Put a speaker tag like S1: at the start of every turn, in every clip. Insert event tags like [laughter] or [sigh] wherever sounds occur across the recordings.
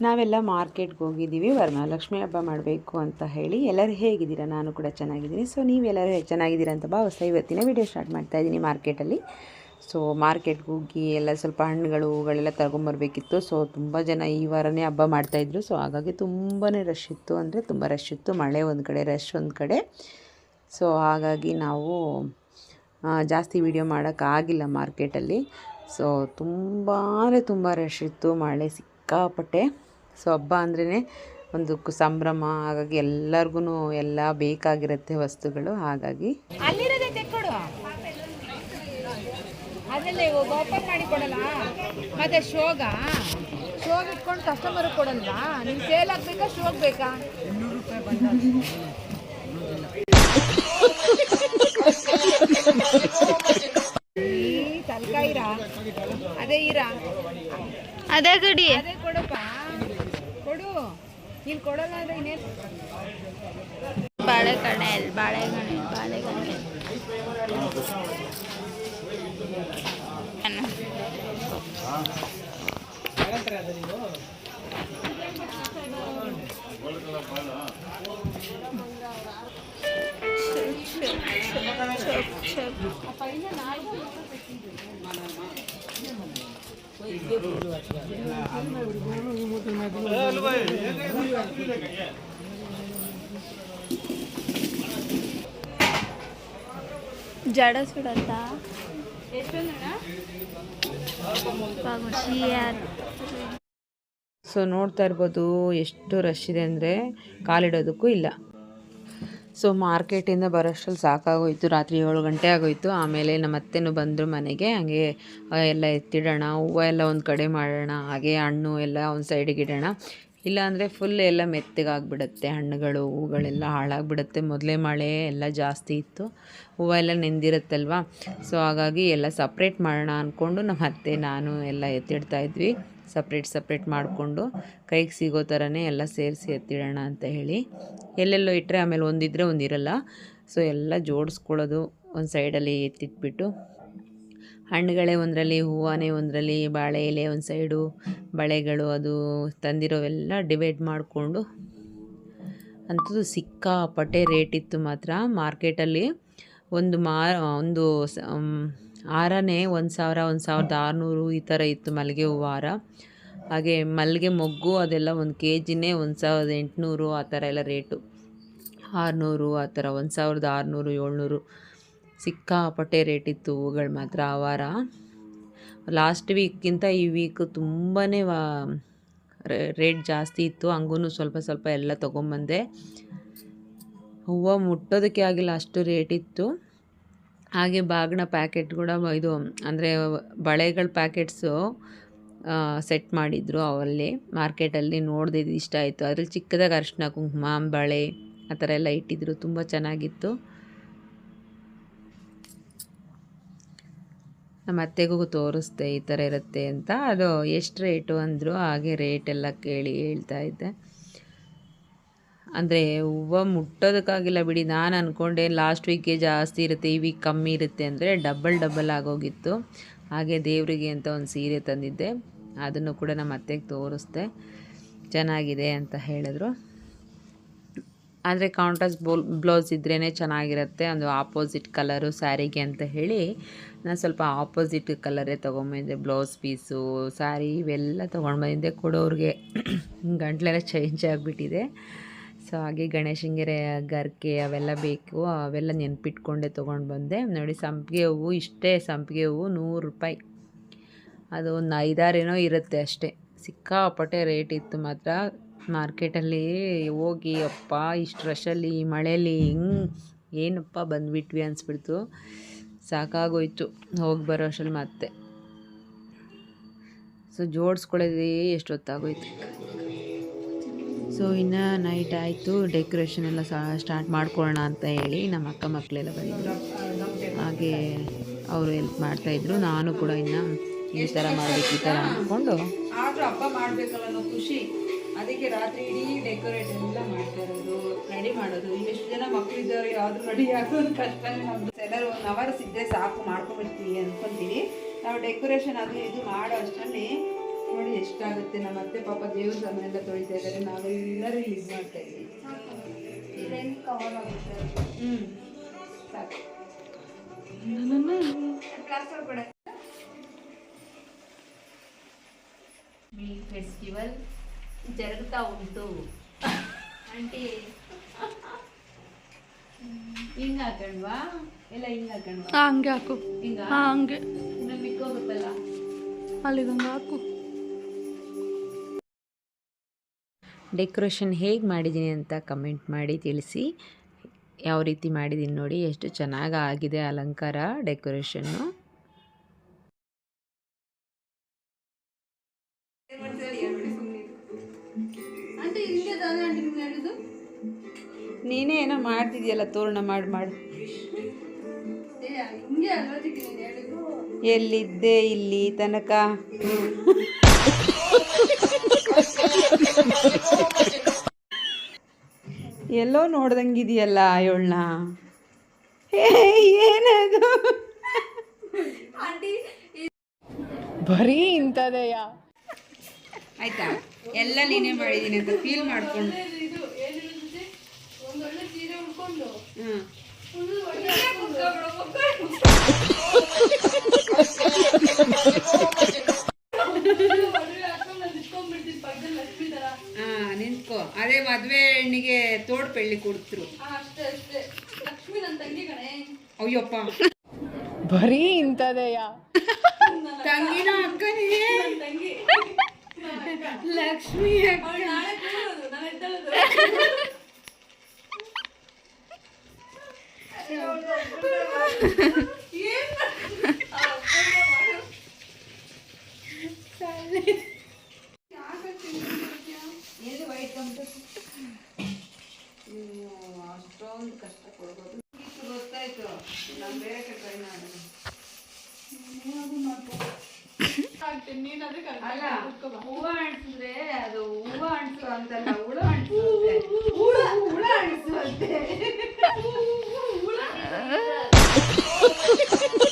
S1: ನಾವೆಲ್ಲ ಮಾರ್ಕೆಟ್ಗೆ ಹೋಗಿದ್ದೀವಿ, ವರಮಹಾಲಕ್ಷ್ಮಿ ಹಬ್ಬ ಮಾಡಬೇಕು ಅಂತ ಹೇಳಿ ಎಲ್ಲರೂ ಹೇಗಿದ್ದೀರಾ? ನಾನು ಕೂಡ ಚೆನ್ನಾಗಿದ್ದೀನಿ. ಸೊ ನೀವೆಲ್ಲರೂ ಚೆನ್ನಾಗಿದ್ದೀರಾ ಅಂತ ಭಾವಿಸ್ತಾ ಇವತ್ತಿನ ವಿಡಿಯೋ ಸ್ಟಾರ್ಟ್ ಮಾಡ್ತಾ ಇದ್ದೀನಿ ಮಾರ್ಕೆಟಲ್ಲಿ. ಸೊ ಮಾರ್ಕೆಟ್ಗೆ ಹೋಗಿ ಎಲ್ಲ ಸ್ವಲ್ಪ ಹಣ್ಣುಗಳು, ಹೂಗಳೆಲ್ಲ ತಗೊಂಬರ್ಬೇಕಿತ್ತು ಸೊ ತುಂಬ ಜನ ಈ ವಾರನೇ ಹಬ್ಬ ಮಾಡ್ತಾಯಿದ್ರು ಸೊ ಹಾಗಾಗಿ ತುಂಬಾ ರಶ್ ಇತ್ತು. ಅಂದರೆ ತುಂಬ ರಶ್ ಇತ್ತು. ಮಳೆ ಒಂದು ಕಡೆ ರಶ್ ಒಂದು ಕಡೆ. ಸೊ ಹಾಗಾಗಿ ನಾವು ಜಾಸ್ತಿ ವಿಡಿಯೋ ಮಾಡೋಕ್ಕಾಗಿಲ್ಲ ಮಾರ್ಕೆಟಲ್ಲಿ. ಸೊ ತುಂಬಾ ತುಂಬ ರಶ್ ಇತ್ತು. ಮಳೆ ಸಿಕ್ಕಾಪಟ್ಟೆ. ಸೊ ಹಬ್ಬ ಅಂದ್ರೇ ಒಂದು ಕು- ಸಂಭ್ರಮ ಹಾಗಾಗಿ ಎಲ್ಲರಿಗೂ ಎಲ್ಲ ಬೇಕಾಗಿರುತ್ತೆ ವಸ್ತುಗಳು ಹಾಗಾಗಿ.
S2: ಅದರಲ್ಲೇ ಓಪನ್ ಮಾಡಿ ಕೊಡಲ್ಲ? ಮತ್ತೆ ಶೋಗ? ಶೋಗ್ ಇಟ್ಕೊಂಡು ಕಸ್ಟಮರ್ ಕೊಡಲ್ವಾ? ನಿಮ್ಗೆ ಸೇಲ್ ಆಗ್ಬೇಕಾ ಶೋಗ್ ಬೇಕಾ? ಈ ತಲ್ಕ ಇರಾ? ಅದೇ ಇರಾ?
S3: ಅದೇ ಗಡಿ.
S2: ಅದೇ ಇಲ್ಲಿ ಕೊಡಲ್ಲ ಅಂದ್ರೆ ಇನ್ನೇನು
S3: ಬಾಳೆಕಣೆ ಬಾಳೆಗಣೆ ಬಾಳೆಗಣೆ ಏನು? ಚುಪ್, ಚುಪ್, ಚುಪ್. ಜಡ ಸುಡತ್ತಾ
S1: ಸೊ ನೋಡ್ತಾ ಇರ್ಬೋದು ಎಷ್ಟು ರಶ್ ಇದೆ ಅಂದರೆ ಕಾಲಿಡೋದಕ್ಕೂ ಇಲ್ಲ. ಸೊ ಮಾರ್ಕೆಟಿಂದ ಬರೋಷ್ಟ್ರಲ್ಲಿ ಸಾಕಾಗೋಯ್ತು. ರಾತ್ರಿ ಏಳು ಗಂಟೆ ಆಗೋಯ್ತು. ಆಮೇಲೆ ನಮ್ಮ ಅತ್ತೆನೂ ಬಂದರು ಮನೆಗೆ. ಹಾಗೆ ಎಲ್ಲ ಎತ್ತಿಡೋಣ, ಹೂವು ಎಲ್ಲ ಒಂದು ಕಡೆ ಮಾಡೋಣ, ಹಾಗೆ ಹಣ್ಣು ಎಲ್ಲ ಒಂದು ಸೈಡಿಗೆ ಇಡೋಣ. ಇಲ್ಲಾಂದರೆ ಫುಲ್ ಎಲ್ಲ ಮೆತ್ತಗಾಗ್ಬಿಡುತ್ತೆ. ಹಣ್ಣುಗಳು ಹೂಗಳೆಲ್ಲ ಹಾಳಾಗ್ಬಿಡುತ್ತೆ. ಮೊದಲೇ ಮಳೆ ಎಲ್ಲ ಜಾಸ್ತಿ ಇತ್ತು. ಹೂವು ಎಲ್ಲ ನೆಂದಿರುತ್ತಲ್ವ? ಸೊ ಹಾಗಾಗಿ ಎಲ್ಲ ಸಪ್ರೇಟ್ ಮಾಡೋಣ ಅಂದ್ಕೊಂಡು ನಮ್ಮ ಅತ್ತೆ, ನಾನು ಎಲ್ಲ ಎತ್ತಿಡ್ತಾ ಇದ್ವಿ. ಸಪ್ರೇಟ್ ಸಪ್ರೇಟ್ ಮಾಡಿಕೊಂಡು ಕೈಗೆ ಸಿಗೋ ಥರನೇ ಎಲ್ಲ ಸೇರಿಸಿ ಎತ್ತಿಡೋಣ ಅಂತ ಹೇಳಿ. ಎಲ್ಲೆಲ್ಲೋ ಇಟ್ಟರೆ ಆಮೇಲೆ ಒಂದಿದ್ರೆ ಒಂದಿರಲ್ಲ ಸೊ ಎಲ್ಲ ಜೋಡಿಸ್ಕೊಳ್ಳೋದು ಒಂದು ಸೈಡಲ್ಲಿ ಎತ್ತಿಟ್ಬಿಟ್ಟು. ಹಣ್ಣುಗಳೇ ಒಂದರಲ್ಲಿ, ಹೂವಾನೇ ಒಂದರಲ್ಲಿ, ಬಾಳೆ ಎಲೆ ಒಂದು ಸೈಡು, ಬಳೆಗಳು ಅದು ತಂದಿರೋವೆಲ್ಲ ಡಿವೈಡ್ ಮಾಡಿಕೊಂಡು ಅಂಥದ್ದು ಸಿಕ್ಕಾಪಟ್ಟೆ ರೇಟ್ ಇತ್ತು ಮಾತ್ರ. ಮಾರ್ಕೆಟಲ್ಲಿ ಒಂದು ಮಾ ಒಂದು ಹಾರನೇ ಒಂದು ಸಾವಿರ, ಒಂದು ಸಾವಿರದ ಆರುನೂರು ಈ ಥರ ಇತ್ತು ಮಲ್ಲಿಗೆ ಹೂವು ಹಾರ. ಹಾಗೆ ಮಲ್ಲಿಗೆ ಮೊಗ್ಗು ಅದೆಲ್ಲ ಒಂದು ಕೆ ಜಿನೇ ಒಂದು ಸಾವಿರದ ಎಂಟುನೂರು ಆ ಥರ ಎಲ್ಲ ರೇಟು. ಆರುನೂರು ಆ ಥರ ಒಂದು ಸಾವಿರದ ಆರುನೂರು, ಏಳ್ನೂರು ಸಿಕ್ಕಾಪಟ್ಟೆ ರೇಟ್ ಇತ್ತು ಹೂಗಳು ಮಾತ್ರ ಆ ವಾರ. ಲಾಸ್ಟ್ ವೀಕ್ಗಿಂತ ಈ ವೀಕ್ ತುಂಬಾ ರೇಟ್ ಜಾಸ್ತಿ ಇತ್ತು. ಹಂಗೂ ಸ್ವಲ್ಪ ಸ್ವಲ್ಪ ಎಲ್ಲ ತೊಗೊಂಬಂದೆ. ಹೂವು ಮುಟ್ಟೋದಕ್ಕೆ ಆಗಿಲ್ಲ, ಅಷ್ಟು ರೇಟ್ ಇತ್ತು. ಹಾಗೆ ಬಾಗಿನ ಪ್ಯಾಕೆಟ್ ಕೂಡ ಇದು, ಅಂದರೆ ಬಳೆಗಳ ಪ್ಯಾಕೆಟ್ಸು ಸೆಟ್ ಮಾಡಿದ್ರು ಅವಲ್ಲಿ. ಮಾರ್ಕೆಟಲ್ಲಿ ನೋಡಿದೆ ಇದು ಇಷ್ಟ ಆಯಿತು. ಅದರಲ್ಲಿ ಚಿಕ್ಕದಾಗಿ ಅರಿಶಿನ ಕುಂಕುಮ, ಬಳೆ, ಆ ಥರ ಎಲ್ಲ ಇಟ್ಟಿದ್ರು. ತುಂಬ ಚೆನ್ನಾಗಿತ್ತು. ನಮ್ಮ ಅತ್ತೆಗೂ ತೋರಿಸ್ದೆ, ಈ ಥರ ಇರುತ್ತೆ ಅಂತ. ಅದು ಎಷ್ಟು ರೇಟು ಅಂದರು ಹಾಗೆ ರೇಟ್ ಎಲ್ಲ ಕೇಳಿ ಹೇಳ್ತಾ ಇದ್ದೆ. ಅಂದರೆ ಹೂವು ಮುಟ್ಟೋದಕ್ಕಾಗಿಲ್ಲ ಬಿಡಿ. ನಾನು ಅಂದ್ಕೊಂಡೆ ಲಾಸ್ಟ್ ವೀಕ್ಗೆ ಜಾಸ್ತಿ ಇರುತ್ತೆ, ಈ ವೀಕ್ ಕಮ್ಮಿ ಇರುತ್ತೆ ಅಂದರೆ ಡಬ್ಬಲ್ ಡಬಲ್ ಆಗೋಗಿತ್ತು. ಹಾಗೆ ದೇವರಿಗೆ ಅಂತ ಒಂದು ಸೀರೆ ತಂದಿದ್ದೆ. ಅದನ್ನು ಕೂಡ ನಮ್ಮ ಅತ್ತೆಗೆ ತೋರಿಸ್ದೆ. ಚೆನ್ನಾಗಿದೆ ಅಂತ ಹೇಳಿದ್ರು. ಆದರೆ ಕಾಂಟ್ರಾಸ್ಟ್ ಬೋಲ್ ಬ್ಲೌಸ್ ಇದ್ರೇ ಚೆನ್ನಾಗಿರುತ್ತೆ. ಒಂದು ಆಪೋಸಿಟ್ ಕಲರು ಸ್ಯಾರಿಗೆ ಅಂತ ಹೇಳಿ ನಾನು ಸ್ವಲ್ಪ ಆಪೋಸಿಟ್ ಕಲರೇ ತೊಗೊಂಬಂದಿದ್ದೆ ಬ್ಲೌಸ್ ಪೀಸು ಸ್ಯಾರಿ ಇವೆಲ್ಲ ತೊಗೊಂಡು ಬಂದಿದ್ದೆ ಕೊಡೋರಿಗೆ ಗಂಟ್ಲೆಲ್ಲ ಚೇಂಜ್ ಆಗಿಬಿಟ್ಟಿದೆ. ಸೊ ಹಾಗೆ ಗಣೇಶಂಗೆ ಗರ್ಕೆ ಅವೆಲ್ಲ ಬೇಕು, ಅವೆಲ್ಲ ನೆನ್ಪಿಟ್ಕೊಂಡೆ ತೊಗೊಂಡು ಬಂದೆ. ನೋಡಿ, ಸಂಪಿಗೆ ಹೂವು ಇಷ್ಟೇ, ಸಂಪಿಗೆ ಹೂವು ನೂರು ರೂಪಾಯಿ. ಅದು ಒಂದು ಐದಾರೇನೋ ಇರುತ್ತೆ ಅಷ್ಟೇ. ಸಿಕ್ಕಾಪಟ್ಟೆ ರೇಟ್ ಇತ್ತು ಮಾತ್ರ. ಮಾರ್ಕೆಟಲ್ಲಿ ಹೋಗಿ, ಅಪ್ಪ, ಇಷ್ಟು ರಶಲ್ಲಿ ಮಳೆಯಲ್ಲಿ ಹೆಂಗೆ, ಏನಪ್ಪ ಬಂದುಬಿಟ್ವಿ? ಅನಿಸ್ಬಿಡ್ತು. ಸಾಕಾಗೋಯ್ತು. ಹೋಗಿ ಬರೋ ಅಷ್ಟರಲ್ಲಿ ಮತ್ತೆ. ಸೊ ಜೋಡಿಸ್ಕೊಳ್ಳೋದೇ ಎಷ್ಟೊತ್ತಾಗೋಯ್ತು ಸೊ ಇನ್ನು ನೈಟ್ ಆಯಿತು. ಡೆಕೋರೇಷನ್ ಎಲ್ಲ ಸ್ಟಾರ್ಟ್ ಮಾಡ್ಕೊಳ್ಳೋಣ ಅಂತ ಹೇಳಿ ನಮ್ಮ ಅಕ್ಕ ಮಕ್ಕಳೆಲ್ಲ ಬಂದಿದ್ರು. ಹಾಗೆ ಅವರು ಹೆಲ್ಪ್ ಮಾಡ್ತಾಯಿದ್ರು ನಾನು ಕೂಡ ಇನ್ನು ಈ ಥರ ಮಾಡಬೇಕು, ಈ ಥರ ಅಂದ್ಕೊಂಡು
S2: ಆದರೂ ಹಬ್ಬ ಮಾಡಬೇಕಲ್ಲ ಅನ್ನೋ ಖುಷಿ. ಅದಕ್ಕೆ ರಾತ್ರಿ ಇಡೀ ಡೆಕೋರೇಟ್ ಎಲ್ಲ ಮಾಡ್ತಾ ಇರೋದು ರೆಡಿ ಮಾಡೋದು. ಇಷ್ಟು ಜನ ಮಕ್ಕಳಿದ್ದವ್ರು ಯಾವ್ದು ರೆಡಿ ಆಗೋದು ಕಷ್ಟನೇ ನಮ್ದು. ಎಲ್ಲರೂ ಒನ್ ಅವರ್ಸ್ ಇದ್ದರೆ ಸಾಕು ಮಾಡ್ಕೊಂಡ್ಬಿಡ್ತೀವಿ ಅನ್ಕೊಂತೀವಿ ನಾವು ಡೆಕೋರೇಷನ್ ಅದು ಇದು ಮಾಡೋ ಅಷ್ಟರಲ್ಲಿ ನೋಡಿ ಎಷ್ಟಾಗುತ್ತೆ. ನಮ್ಮ ಅತ್ತೆ ಪಾಪ ದೇವ್ರ ಸಾಮಾನೆಲ್ಲ ತೊಳಿತಾ ಇದ್ದಾರೆ. ನಾವೆಲ್ಲರೂ ರಿಲೀಸ್ ಮಾಡ್ತಾ ಇದ್ದೀವಿ.
S3: ಕವರ್ ಆಗುತ್ತೆ?
S2: ಹ್ಮ್. ಸಾಕು.
S3: ಪ್ಲಾಸ್ಟರ್ ಕೂಡ.
S1: ಫೆಸ್ಟಿವಲ್ ಜರುಗ್ತಾ ಉಂಟು.
S3: ಆಂಟಿ.
S1: ಹಿಂಗ ಹಾಕಣ್ವಾ? ಎಲ್ಲ ಹಿಂಗ ಹಾಕಣ್ವಾ?
S3: ಹಂಗೆ ಹಾಕು.
S1: ಹಿಂಗ?
S3: ಹಂಗೆ.
S1: ಇನ್ನು ಮಿಕ್ಕೋಗುತ್ತಲ್ಲ?
S3: ಅಲ್ಲಿ ಹಾಕು.
S1: ಡೆಕೋರೇಷನ್ ಹೇಗೆ ಮಾಡಿದ್ದೀನಿ ಅಂತ ಕಮೆಂಟ್ ಮಾಡಿ ತಿಳಿಸಿ. ಯಾವ ರೀತಿ ಮಾಡಿದ್ದೀನಿ ನೋಡಿ ಎಷ್ಟು ಚೆನ್ನಾಗಿ ಆಗಿದೆ ಅಲಂಕಾರ ಡೆಕೋರೇಷನ್ನು
S2: ನೀನೇ ಏನೋ ಮಾಡ್ತಿದ್ಯಲ್ಲ ತೋರಣ ಮಾಡಿ ಮಾಡು. ಎಲ್ಲಿದ್ದೆ ಇಲ್ಲಿ ತನಕ? [laughs] ಎಲ್ಲೋ ನೋಡ್ದಂಗಿದೆಯಲ್ಲ ಇವಳನ್ನ ಏನದು?
S1: ಬರೀ ಇಂಥದೆಯ?
S2: ಆಯ್ತಾ? ಎಲ್ಲ ನೀನೇ ಮಾಡಿದ್ದೀನಿ ಅಂತ ಫೀಲ್ ಮಾಡ್ಕೊಂಡು. ಹ್ಮ್. ಹಾ ನಿಂತ್ಕೋ. ಅದೇ ಮದ್ವೆ ಹೆಣ್ಣಿಗೆ ತೋಡ್ ಪೆಳ್ಳಿ ಕೊಡ್ತರು. ಅಯ್ಯಪ್ಪ.
S1: ಬರೀ ಇಂಥದೆಯ?
S2: ತಂಗಿನ ಅಕ್ಕನೇ. ಲಕ್ಷ್ಮಿ ಅಕ್ಕ ಎಲ್ಲಿ ವೈಟ್ ಕಂಪ್ಯೂಟರ್ ಅಷ್ಟೊಂದು ಕಷ್ಟ ಕೊಡ್ಬೋದು ಇಷ್ಟು ಗೊತ್ತಾಯ್ತು ನಾನು ಬೇರೆ ಟ್ರೈ ಮಾಡೋಣ ಅಲ್ಲ ಹೂವ ಅಂಟಿಸಿದ್ರೆ ಅದು ಹೂವ ಅಂಟಿಸು ಅಂತಲ್ಲ ಹುಳ ಅಂಟಿಸು ಹುಳ ಹುಳ ಅಂಟಿಸು ಅಂತೆ ಸೀಜರ್ ಇವ್ರಿಗೆ ಕೊಟ್ಟಿದ್ದೆ ನನಗೆ ಅದು ಕೊಟ್ಟಿದ್ದು ನನ್ನ ಹತ್ರನೇ ಇತ್ತು ಅವಾಗಿಂದ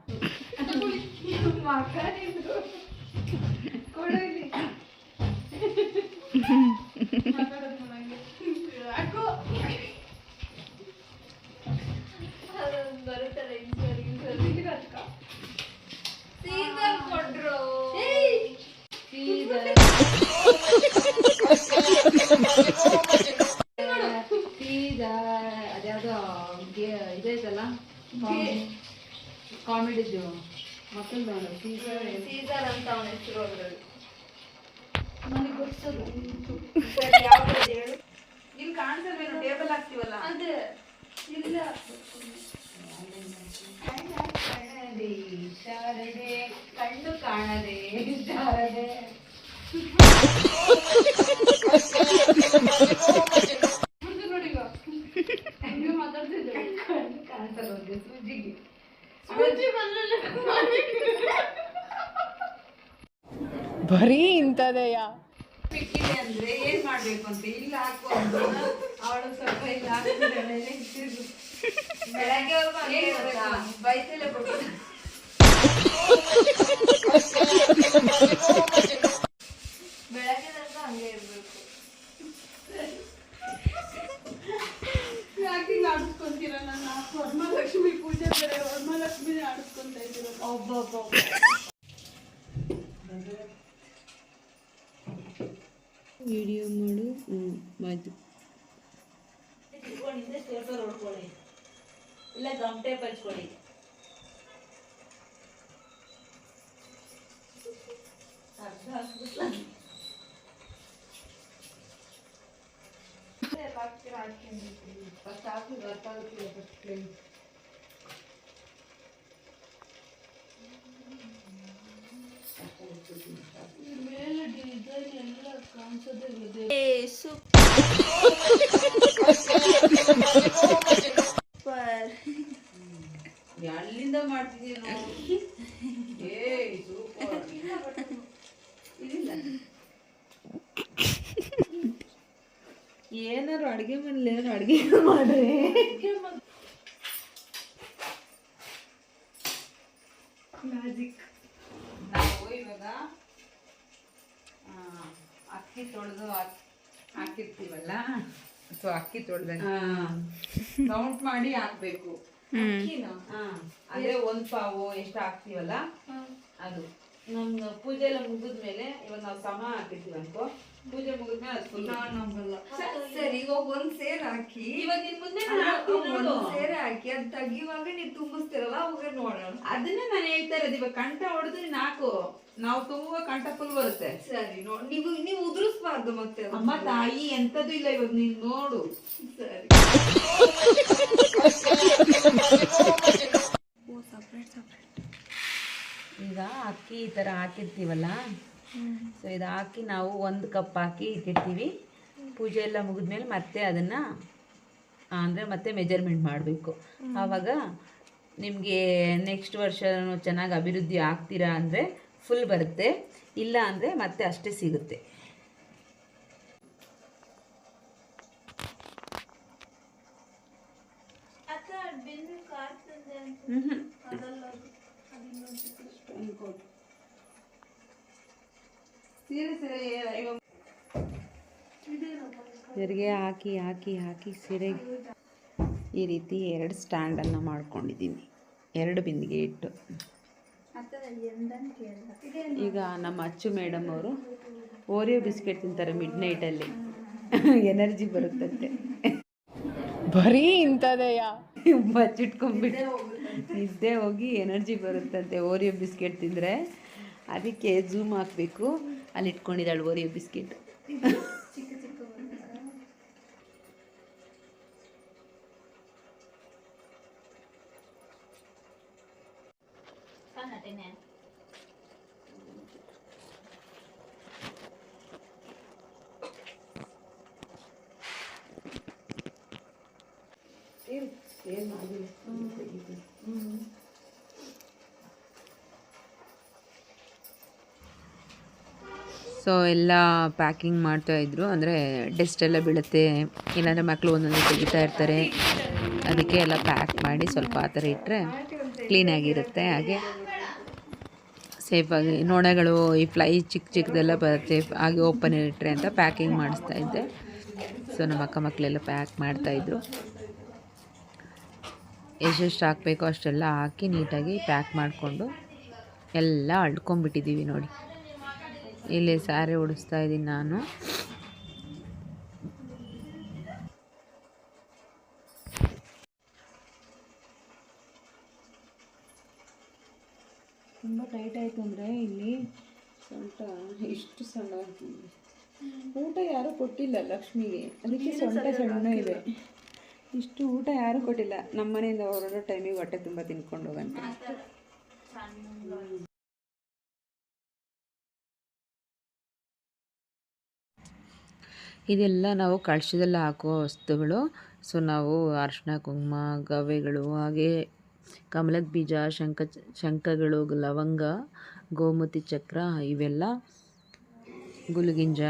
S3: ಸೀಸರ್ ಅಂತ. ಅವನ ಹೆಸರು ಅದ್ರಲ್ಲಿ
S2: ನನಗೆ ಗೊತ್ತದು ಇಲ್ಲಿ ಕಾಣಿಸಲ್ವೇನು ಟೇಬಲ್ ಹಾಕ್ತೀವಲ್ಲ?
S3: ಅದೇ ಇಲ್ಲ.
S2: ಕಾಣದೆ ಶಾರದೆ ಕಣ್ಣು ಕಾಣದೆ ಶಾರದೆ [laughs] ಬಿಡ್ತು ನೋಡಿ ಈಗ ಹೆಂಗೆ ಮಾತಾಡ್ತಿದ್ದೆ ಕಣ್ಣು ಕಾಣಿಸಲ್ಲ ಒಂದು ಸೂಜಿಗೆ ಸೂಜಿ ಬರಲಿಲ್ಲ
S1: ಬರೀ ಇಂಥದೆಯ
S2: ಮಿಕ್ಕಿದೆ ಅಂದ್ರೆ ಏನ್ ಮಾಡ್ಬೇಕು ಅಂತ ಇಲ್ಲ ಹಾಕು ಅಂದ್ರು ಅವಳು ಸ್ವಲ್ಪ ಇಲ್ಲ ಹಾಕ್ತಿದ್ದಾಳೆ ಇಟ್ಟಿದ್ದು
S3: ಬೆಳಗ್ಗೆವರೆಗೂ ಹಂಗೆ
S2: ಏನ್
S3: ಇರುತ್ತಾ?
S2: ಮಾಡ್ಬೇಕು? ಬೈತಲೇ ಬಿಟ್ಟು
S3: ಬೆಳಗ್ಗೆ ತನಕ ಹಂಗೆ ಇರ್ಬೇಕು.
S2: ಯಾಕೆ ಹಿಂಗ್ ಆಡಿಸ್ಕೊಂತೀರ? ನನ್ನ ವರಮಹಾಲಕ್ಷ್ಮಿ ಪೂಜೆ ಬೇರೆ ವರಮಹಾಲಕ್ಷ್ಮಿನೇ ಆಡಿಸ್ಕೊಂತ ಇದ್ದೀರ. ವಿಡಿಯೋ ಮಾಡು. ಆಯ್ತು.
S1: ಇಲ್ಲ ಗಮಟೆ ಪಚ್ಕೊಳ್ಳಿ
S2: ಫಸ್ಟ್ ಹಾಕಿದ್ರೆ ಅರ್ಥ ಆಗುತ್ತಿಲ್ಲ ಫಸ್ಟ್ ಪ್ಲೇನ್ ಮೇಲೆ ಡಿಸೈನ್ ಎಲ್ಲ ಕಾಣಿಸೋದೇ ಇದೆ ಎಲ್ಲಿಂದ ಮಾಡ್ತಿದ್ದೀಯ ನಾವು? ಏಯ್ ಸೂಪರ್ ಇಲ್ಲ ಏನಾರ ಅಡುಗೆ ಮನೇಲಿ ಏನಾರು ಅಡುಗೆ ಮಾಡ್ರಿ. ನಾವು ಅಕ್ಕಿ ತೊಳೆದು ಹಾಕಿರ್ತೀವಲ್ಲ?
S1: ಅಥವಾ ಅಕ್ಕಿ ಹಾ.
S2: ಕೌಂಟ್ ಮಾಡಿ ಹಾಕ್ಬೇಕು. ಹಾ, ಅದೇ ಒಂದ್ ಪಾವು ಎಷ್ಟು ಹಾಕ್ತೀವಲ್ಲ? ಅದು. ನಮ್ದು ಪೂಜೆ ಎಲ್ಲ ಮುಗಿದ್ಮೇಲೆ ಇವಾಗ ನಾವು ಸಮ ಹಾಕಿರ್ತೀವಿ ಅನ್ಕೋ. ಪೂಜೆ ಮುಗಿದ್ಮೇಲೆ ಅದು ಫುಲ್
S3: ಇವಾಗ ಒಂದ್ ಸೇರ್ ಹಾಕಿ.
S2: ಇವಾಗ ನಿನ್ ಮುಂದೆ
S3: ಒಂದ್. ಸೇರೆ ಹಾಕಿ ಅದ್ ತೆಗಿವಾಗ ನೀವು ತುಂಬಿಸ್ತಿರಲ್ಲ ಅವಾಗ ನೋಡೋಣ.
S2: ಅದನ್ನ ನಾನು ಹೇಳ್ತಾ ಇರೋದು ಇವಾಗ ಕಂಠ ಹೊಡೆದು ನಾಲ್ಕು. ನಾವು ತುಂಬುವ ಕಂಠ ಫುಲ್ ಬರುತ್ತೆ.
S3: ಸರಿ ನೋಡಿ ನೀವು ನೀವು ಉದುರಿಸ್ಬಾರ್ದು ಮತ್ತೆ ಅದನ್ನ.
S2: ಅಮ್ಮ ತಾಯಿ ಎಂತದೂ ಇಲ್ಲ ಇವಾಗ ನೀನ್ ನೋಡು.
S3: ಸರಿ.
S1: ಈಗ ಅಕ್ಕಿ ಈ ತರ ಹಾಕಿರ್ತೀವಲ್ಲ? ಸೊ ಇದು ಹಾಕಿ ನಾವು ಒಂದು ಕಪ್ ಹಾಕಿ ಇಟ್ಟಿರ್ತೀವಿ. ಪೂಜೆ ಎಲ್ಲ ಮುಗಿದ್ಮೇಲೆ ಮತ್ತೆ ಅದನ್ನು ಅಂದರೆ ಮತ್ತೆ ಮೆಜರ್ಮೆಂಟ್ ಮಾಡಬೇಕು. ಆವಾಗ ನಿಮಗೆ ನೆಕ್ಸ್ಟ್ ವರ್ಷ ಚೆನ್ನಾಗಿ ಅಭಿವೃದ್ಧಿ ಆಗ್ತೀರಾ ಅಂದರೆ ಫುಲ್ ಬರುತ್ತೆ. ಇಲ್ಲ ಅಂದರೆ ಮತ್ತೆ ಅಷ್ಟೇ ಸಿಗುತ್ತೆ.
S2: ಸೀರೆ ಸೀರೆ
S1: ಜರಿಗೆ ಹಾಕಿ ಹಾಕಿ ಹಾಕಿ ಸೀರೆ ಈ ರೀತಿ ಎರಡು ಸ್ಟ್ಯಾಂಡನ್ನು ಮಾಡ್ಕೊಂಡಿದ್ದೀನಿ. ಎರಡು ಬಿಂದಿಗೆ ಇಟ್ಟು. ಈಗ ನಮ್ಮ ಅಚ್ಚು ಮೇಡಮ್ ಅವರು ಓರಿಯೋ ಬಿಸ್ಕೆಟ್ ತಿಂತಾರೆ ಮಿಡ್ ನೈಟಲ್ಲಿ. ಎನರ್ಜಿ ಬರುತ್ತಂತೆ.
S4: ಬರೀ ಇಂಥದೆಯಾ?
S1: ಬಚ್ಚಿಟ್ಕೊಂಡ್ಬಿಟ್ಟು ನಿದ್ದೆ ಹೋಗಿ ಎನರ್ಜಿ ಬರುತ್ತಂತೆ ಓರಿಯೋ ಬಿಸ್ಕೆಟ್ ತಿಂದರೆ. ಅದಕ್ಕೆ ಝೂಮ್ ಹಾಕಬೇಕು. ಅಲ್ಲಿ ಇಟ್ಕೊಂಡಿದ್ದಾಳು ಓರಿಯೋ ಬಿಸ್ಕೆಟ್. ಸೊ ಎಲ್ಲ ಪ್ಯಾಕಿಂಗ್ ಮಾಡ್ತಾ ಇದ್ರು. ಅಂದರೆ ಡೆಸ್ಟ್ ಎಲ್ಲ ಬೀಳುತ್ತೆ. ಇಲ್ಲಾಂದರೆ ಮಕ್ಕಳು ಒಂದೊಂದು ತೆಗಿತಾ ಇರ್ತಾರೆ. ಅದಕ್ಕೆ ಎಲ್ಲ ಪ್ಯಾಕ್ ಮಾಡಿ ಸ್ವಲ್ಪ ಆ ಥರ ಇಟ್ಟರೆ ಕ್ಲೀನಾಗಿರುತ್ತೆ ಹಾಗೆ ಸೇಫಾಗಿ ನೊಣಗಳು, ಈ ಫ್ಲೈ ಚಿಕ್ಕ ಚಿಕ್ಕದೆಲ್ಲ ಬರುತ್ತೆ. ಹಾಗೆ ಓಪನ್ ಇಟ್ಟರೆ ಅಂತ ಪ್ಯಾಕಿಂಗ್ ಮಾಡಿಸ್ತಾ ಇದ್ದೆ. ಸೊ ನಮ್ಮ ಅಕ್ಕ ಮಕ್ಕಳೆಲ್ಲ ಪ್ಯಾಕ್ ಮಾಡ್ತಾಯಿದ್ರು ಎಷ್ಟೆಷ್ಟು ಹಾಕಬೇಕೋ ಅಷ್ಟೆಲ್ಲ ಹಾಕಿ ನೀಟಾಗಿ ಪ್ಯಾಕ್ ಮಾಡಿಕೊಂಡು ಎಲ್ಲ ಅಳ್ಕೊಂಬಿಟ್ಟಿದ್ದೀವಿ ನೋಡಿ. ಇಲ್ಲಿ ಸ್ಯಾರಿ ಉಡಿಸ್ತಾ ಇದ್ದೀನಿ ನಾನು.
S2: ತುಂಬ ಟೈಟ್ ಆಯಿತು ಅಂದರೆ ಇಲ್ಲಿ ಸೊಂಟ ಇಷ್ಟು ಸಣ್ಣ. ಊಟ ಯಾರೂ ಕೊಟ್ಟಿಲ್ಲ ಲಕ್ಷ್ಮಿಗೆ. ಅದಕ್ಕೆ ಸೊಂಟ ಸಣ್ಣ ಇದೆ. ಇಷ್ಟು ಊಟ ಯಾರು ಕೊಟ್ಟಿಲ್ಲ. ನಮ್ಮ ಮನೆಯಿಂದ ಹೊರಡೋ ಟೈಮಿಗೆ ಹೊಟ್ಟೆ ತುಂಬ ತಿನ್ಕೊಂಡು ಹೋಗಂತ.
S1: ಇದೆಲ್ಲ ನಾವು ಕಳಶದಲ್ಲಿ ಹಾಕೋ ವಸ್ತುಗಳು. ಸೊ ನಾವು ಅರಿಶಿನ ಕುಂಕುಮ ಗವೆಗಳು ಹಾಗೆ ಕಮಲದ ಬೀಜ, ಶಂಖ, ಶಂಖಗಳು, ಲವಂಗ, ಗೋಮತಿ ಚಕ್ರ ಇವೆಲ್ಲ ಗುಲ್ಗಿಂಜ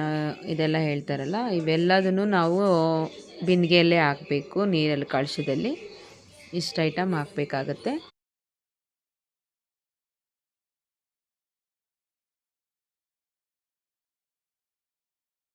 S1: ಇದೆಲ್ಲ ಹೇಳ್ತಾರಲ್ಲ, ಇವೆಲ್ಲದನ್ನು ನಾವು ಬಿಂದಿಗೆಯಲ್ಲೇ ಹಾಕಬೇಕು ನೀರಲ್ಲಿ ಕಳಶದಲ್ಲಿ ಇಷ್ಟು ಐಟಮ್ ಹಾಕಬೇಕಾಗತ್ತೆ.